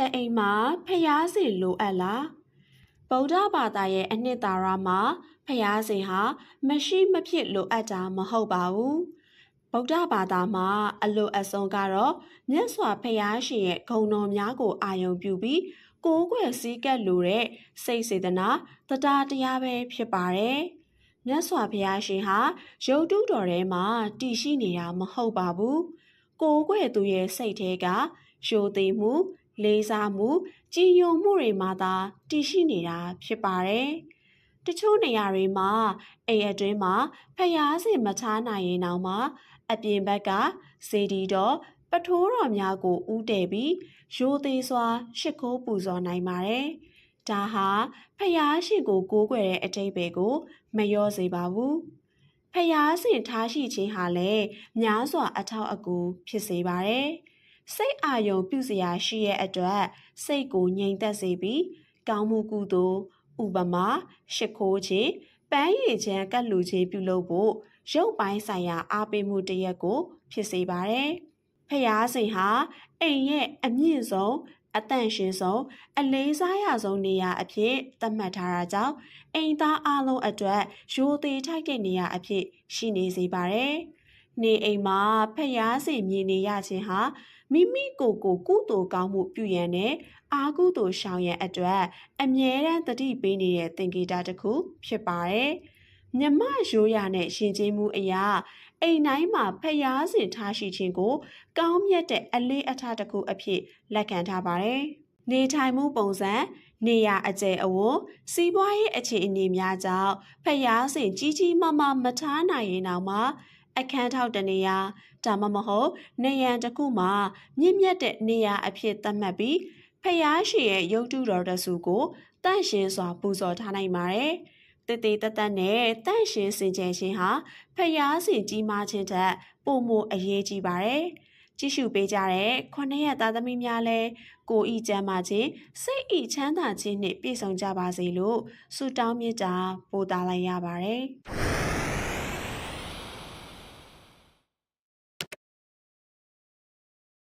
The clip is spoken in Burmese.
တအိမ်မှာဖျားစင်လိုအပ်လားဗုဒ္ဓဘာသာရဲ့အနှစ်သာရမှာဖျားစင်ဟာမရှိမဖြစ်လိုအပ်တာမဟုတ်ပါဘူးဗုဒ္ဓဘာသာမှာအလိုအဆုံးကတော့မြတ်စွာဘုရားရှင်ရဲ့ဂုဏ်တော်များကိုအာရုံပြုပြီးကိုးကွယ်စည်းကပ်လိုတဲ့စိတ်စေတနာတရားတရားပဲဖြစ်ပါတယ်မြတ်စွာဘုရားရှင်ဟာရုပ်တုတော်ထဲမှာတည်ရှိနေတာမဟုတ်ပါဘူးကိုးကွယ်သူရဲ့စိတ်ထဲကရိုသေမှု လေးစားမှုကြည်ညိုမှုတွေမှာသာတည်ရှိနေတာဖြစ်ပါတယ်။တချို့နေရာတွေမှာအိမ်အတွင်းမှာဖျားစင်မချားနိုင်ရင်တောင်မှအပြင်ဘက်ကစေတီတော်ပထိုးတော်များကိုဥတည်ပြီးရိုသေးစွာရှ िख ိုးပူဇော်နိုင်ပါတယ်။ဒါဟာဖျားရှင်ကိုကိုးကွယ်တဲ့အတိတ်ပဲကို မလျော့စေပါဘူး။ဖျားစင်ထားရှိခြင်းဟာလည်းများစွာအထောက်အကူဖြစ်စေပါတယ်။ စိတ်အာယုံပြုစရာရှိရဲ့အတွက်စိတ်ကိုငြိမ်သက်စေပြီးကောင်းမှုကုသိုလ်ဥပမာရှ िख ိုးခြင်းပန်းရည်ချမ်းကတ်လူခြင်းပြုလုပ်ဖို့ရုပ်ပိုင်းဆိုင်ရာအားပေးမှုတစ်ရက်ကို ဖြစ်စေပါတယ်။ဖျားစင်ဟာအိမ်ရဲ့အမြင့်ဆုံးအတန့်ရှင်ဆုံးအလေးစားရဆုံးနေရာအဖြစ်သတ်မှတ်ထားတာကြောင့်အိမ်သားအလုံးအတွက်ရိုသေထိုက်တဲ့နေရာအဖြစ်ရှိနေစေပါတယ်။ နေအိမ်မှာဖျားစင်မြင်နေရခြင်းဟာမိမိကိုယ်ကိုကုသိုလ်ကောင်းမှုပြုရန်နဲ့အာကုသိုလ်ရှောင်ရန်အတွက် အမြဲတမ်းတတိပေးနေတဲ့သင်္ကေတတစ်ခုဖြစ်ပါတယ်။မြမရိုးရာနဲ့ရှင်ကျေးမှုအရာအိမ်တိုင်းမှာဖျားစင်ထားရှိခြင်းကို ကောင်းမြတ်တဲ့အလေးအထားတစ်ခုအဖြစ်လက်ခံထားပါတယ်။နေထိုင်မှုပုံစံနေရအကျယ်အဝန်းစီးပွားရေးအခြေအနေများကြောင့်ဖျားစင်ကြီးကြီးမားမားမထားနိုင်ရင်တောင်မှ အခန်းထောက်တနေရာဒါမှမဟုတ်နေရန်တစ်ခုမှာမြင့်မြတ်တဲ့နေရာအဖြစ်သတ်မှတ်ပြီးဖျားရှင်ရဲ့ရုပ်တုတော်တဆူကိုတန့်ရှင်းစွာပူဇော်ထားနိုင်ပါတယ်။တည်တည်တတ်တတ်နဲ့တန့်ရှင်းစင်ကြယ်ခြင်းဟာဖျားစင်ကြီးမားခြင်းထက်ပိုမိုအရေးကြီးပါတယ်။ကြည့်ရှုပေးကြတဲ့ခုနှစ်ရက်သားသမီးများလည်းကိုဤကျမ်းမာခြင်းစိတ်ဤချမ်းသာခြင်းနှင့်ပြည့်စုံကြပါစေလို့ဆုတောင်းမေတ္တာပို့သလိုက်ရပါတယ်။